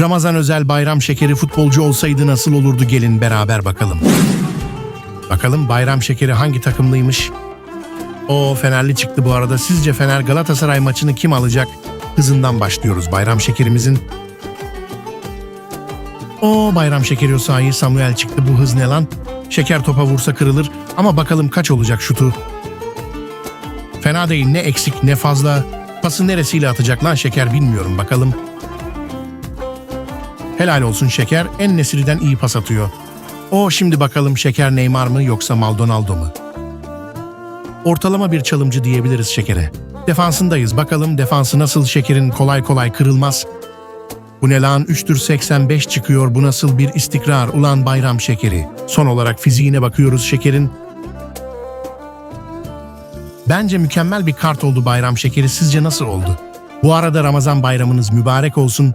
Ramazan özel bayram şekeri futbolcu olsaydı nasıl olurdu gelin beraber bakalım. Bakalım bayram şekeri hangi takımlıymış? O Fenerli çıktı bu arada. Sizce Fener Galatasaray maçını kim alacak? Hızından başlıyoruz bayram şekerimizin. O bayram şekeri sahi Samuel çıktı bu hız ne lan? Şeker topa vursa kırılır ama bakalım kaç olacak şutu. Fena değil ne eksik ne fazla. Pası neresiyle atacak lan şeker bilmiyorum bakalım. Helal olsun şeker en nesiriden iyi pas atıyor. O şimdi bakalım şeker Neymar mı yoksa Maldonado mu? Ortalama bir çalımcı diyebiliriz şekere. Defansındayız bakalım defansı nasıl şekerin kolay kolay kırılmaz. Bu ne lan 3'tür 85 çıkıyor bu nasıl bir istikrar ulan bayram şekeri. Son olarak fiziğine bakıyoruz şekerin. Bence mükemmel bir kart oldu bayram şekeri sizce nasıl oldu? Bu arada Ramazan bayramınız mübarek olsun.